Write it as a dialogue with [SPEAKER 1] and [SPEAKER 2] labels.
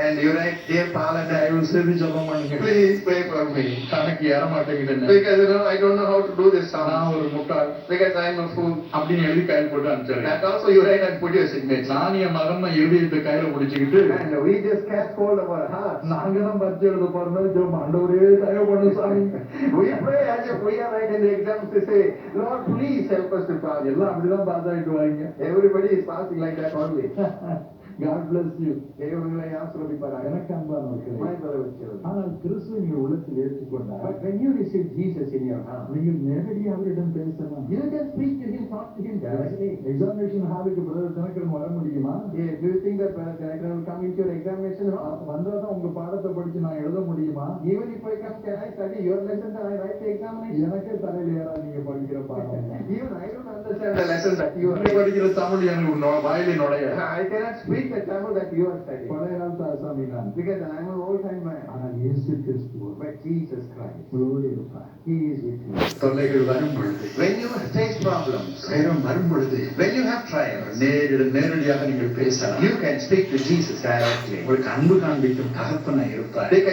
[SPEAKER 1] and Dear Paul and I,
[SPEAKER 2] செய்து ஜெபம் பண்ணுங்க
[SPEAKER 1] please pray for me. Because you know, I don't know how to do this song. Because I am a fool.
[SPEAKER 2] அப்படின்னு எழுதி கையில் போட்டு அனுப்பிச்சிருக்கேன்
[SPEAKER 1] And also you write and put your signature.
[SPEAKER 2] நான் என் மகன் இருதயத்தை கையில பிடிச்சுக்கிட்டு
[SPEAKER 1] And we just catch hold of our hearts.
[SPEAKER 2] நாங்க தான் பரிச்சை எழுத போறோம் ஜெபம் ஆண்டவரே தயவு பண்ணு சாமி
[SPEAKER 1] We pray as if we are writing the exams to say, Lord, please help us to pass.
[SPEAKER 2] எல்லாம் அப்படிதான் பாஸ் ஆயிட்டு வாங்க
[SPEAKER 1] Everybody is passing like that only.
[SPEAKER 2] God bless you
[SPEAKER 1] தேவர்களை ஆசிரமிப்பாராக.
[SPEAKER 2] எனக்கு அன்பானவர்களே. ஆனால் கிறிஸ்துவை நீங்கள் உள்ளத்தில் ஏற்றுக்கொண்டால்
[SPEAKER 1] But when you receive Jesus in your heart,
[SPEAKER 2] நீங்கள் நேரடியாக அவரிடம் பேசலாம்
[SPEAKER 1] you can speak to him, talk to him directly.
[SPEAKER 2] Examination ஹாலுக்கு பிரதர் தினக்கரன் வர முடியுமா
[SPEAKER 1] Yeah, do you think that Brother Diagram will come into your examination hall?
[SPEAKER 2] வந்தாதான் உங்க பாடத்தை படிச்சு நான் எழுத முடியுமா
[SPEAKER 1] Even if I come, can I study your lesson and I write the examination?
[SPEAKER 2] எனக்கே தலையில ஏறா நீங்க படிக்கிற பாடம்
[SPEAKER 1] Even I understand the lesson that you are
[SPEAKER 2] நீ படிக்கிற தமிழ் எனக்கு நொ- வாயிலே நுழைய
[SPEAKER 1] I cannot speak the Tamil that you are studying.
[SPEAKER 2] பழைய காலத்து ஆசாமி நான்
[SPEAKER 1] Because I am an old time man.
[SPEAKER 2] ஆனால் இயேசு கிறிஸ்து
[SPEAKER 1] But Jesus Christ,
[SPEAKER 2] உங்களோடு இருப்பார்
[SPEAKER 1] He is with you.
[SPEAKER 2] தொல்லைகள் வரும் பொழுது
[SPEAKER 1] When you face problems,
[SPEAKER 2] நேரம் வரும் பொழுது
[SPEAKER 1] when you have trials,
[SPEAKER 2] நேரிட நேரடியாக நீங்கள் பேசலாம்
[SPEAKER 1] you can speak to Jesus directly.
[SPEAKER 2] உங்களுக்கு அன்பு காண்பிக்கும் தகப்பனாய் இருப்பார்
[SPEAKER 1] Because